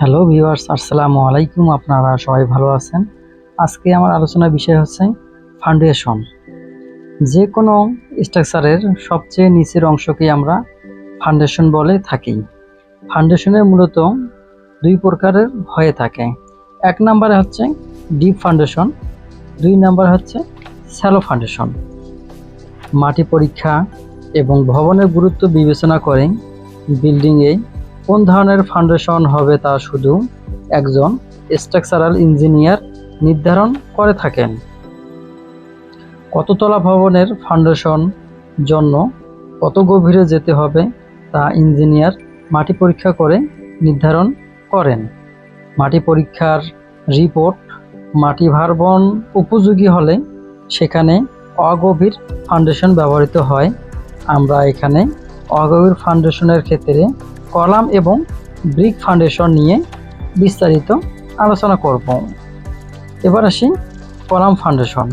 Hello viewers, আসসালামু আলাইকুম। আপনারা সবাই ভালো আছেন? আজকে আমার আলোচনার বিষয় হচ্ছে ফাউন্ডেশন। যে কোনো স্ট্রাকচারের সবচেয়ে নিচের অংশকে আমরা ফাউন্ডেশন বলে থাকি। ফাউন্ডেশনের মূলত দুই প্রকারের হয়ে থাকে। এক নম্বরে হচ্ছে ডিপ ফাউন্ডেশন, দুই নাম্বার হচ্ছে স্যালো ফাউন্ডেশন। মাটি পরীক্ষা এবং ভবনের গুরুত্ব বিবেচনা করে বিল্ডিংয়ে কোন ধরনের ফাউন্ডেশন হবে তা শুধু একজন স্ট্রাকচারাল ইঞ্জিনিয়ার নির্ধারণ করে থাকেন। কততলা ভবনের ফাউন্ডেশন জন্য কত গভীরে যেতে হবে তা ইঞ্জিনিয়ার মাটি পরীক্ষা করে নির্ধারণ করেন। মাটি পরীক্ষার রিপোর্ট মাটি ভারবন উপযোগী হলে সেখানে অগভীর ফাউন্ডেশন ব্যবহৃত হয়। আমরা এখানে অগভীর ফাউন্ডেশনের ক্ষেত্রে কলাম এবং ব্রিক ফাউন্ডেশন নিয়ে বিস্তারিত আলোচনা করব। এবার আসি কলাম ফাউন্ডেশন।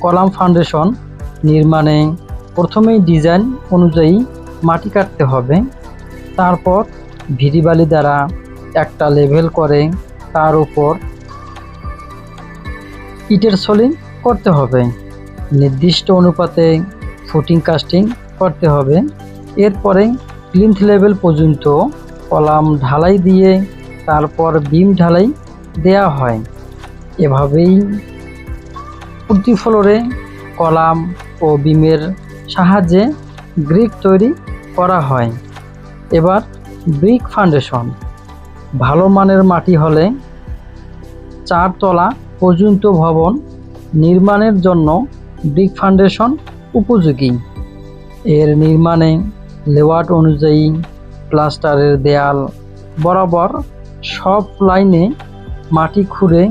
কলাম ফাউন্ডেশন নির্মাণে প্রথমেই ডিজাইন অনুযায়ী মাটি কাটতে হবে। তারপর ভিডিবালি দ্বারা একটা লেভেল করে তার উপর ইটের সোলিং করতে হবে। নির্দিষ্ট অনুপাতে ফুটিং কাস্টিং করতে হবে। এরপরে প্লিন্থ লেভেল পর্যন্ত কলাম ঢালাই দিয়ে তারপর বিম ঢালাই দেয়া হয়। এভাবেই প্রতি ফ্লোরে কলাম ও বিমের সাহায্যে গ্রিক তৈরি করা হয়। এবার ব্রিক ফাউন্ডেশন। ভালো মানের মাটি হলে চারতলা পর্যন্ত ভবন নির্মাণের জন্য ব্রিক ফাউন্ডেশন উপযোগী। এর নির্মাণে লেওয়াট অনুযায়ী প্লাস্টারের দেয়াল বরাবর সব লাইনে মাটি খুঁড়ে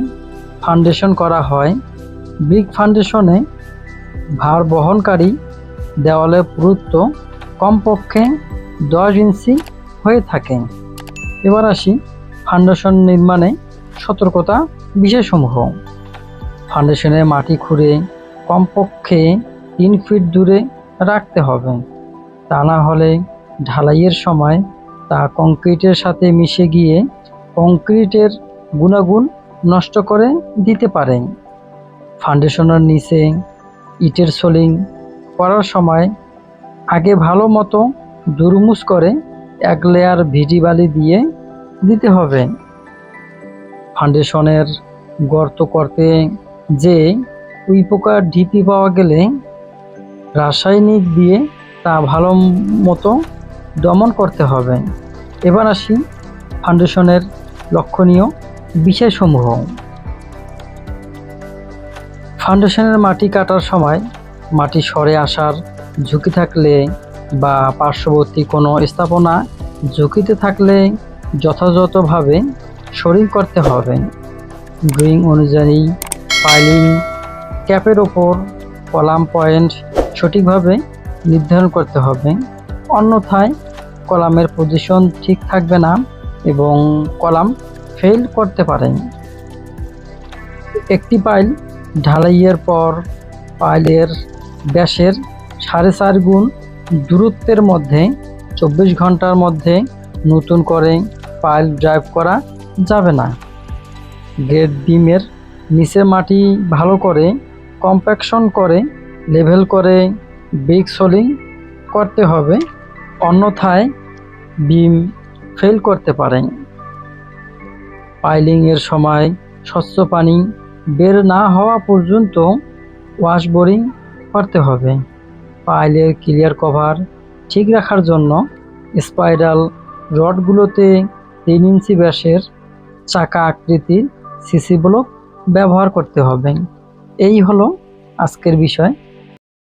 ফাউন্ডেশন করা হয়। ব্রিক ফাউন্ডেশনে ভার বহনকারী দেওয়ালের পুরুত্ব কমপক্ষে দশ ইঞ্চি হয়ে থাকে। এবার আসি ফাউন্ডেশন নির্মাণে সতর্কতা বিষয়সমূহ ফাউন্ডেশনে মাটি খুঁড়ে কমপক্ষে তিন ফিট দূরে রাখতে হবে। তা না হলে ঢালাইয়ের সময় তা কংক্রিটের সাথে মিশে গিয়ে কংক্রিটের গুণাগুণ নষ্ট করে দিতে পারে ফাউন্ডেশনের নিচে ইটের সোলিং করার সময় আগে ভালো মতো দুরমুস করে এক লেয়ার ভিডি বালি দিয়ে দিতে হবে। ফাউন্ডেশনের গর্ত করতে যে উই পোকার ঢিপি পাওয়া গেলে রাসায়নিক দিয়ে তা ভালো মতো দমন করতে হবে। এবার আসি ফাউন্ডেশনের লক্ষণীয় বিষয়সমূহ। ফাউন্ডেশনের মাটি কাটার সময় মাটি সরে আসার ঝুঁকি থাকলে বা পার্শ্ববর্তী কোনো স্থাপনা ঝুঁকিতে থাকলে যথাযথভাবে সরিং করতে হবে। ড্রয়িং অনুযায়ী পাইলিং, ক্যাপের ওপর কলাম পয়েন্ট সঠিকভাবে নির্ধারণ করতে হবে। অন্যথায় কলামের পজিশন ঠিক থাকবে না এবং কলাম ফেল করতে পারে একটি পাইল ঢালাইয়ের পর পাইলের ব্যাসের সাড়ে চার গুণ দূরত্বের মধ্যে চব্বিশ ঘণ্টার মধ্যে নতুন করে পাইল ড্রাইভ করা যাবে না। গ্রেড বিমের নিচে মাটি ভালো করে কম্প্যাকশন করে লেভেল করে ব্রিক সোলিং করতে হবে, অন্যথায় বিম ফেল করতে পারে পাইলিংয়ের সময় স্বচ্ছ পানি বের না হওয়া পর্যন্ত ওয়াশ বোরিং করতে হবে। পাইলের ক্লিয়ার কভার ঠিক রাখার জন্য স্পাইরাল রডগুলোতে তিন ইঞ্চি ব্যাসের চাকা আকৃতির সিসি ব্লক ব্যবহার করতে হবে। এই হলো আজকের বিষয়।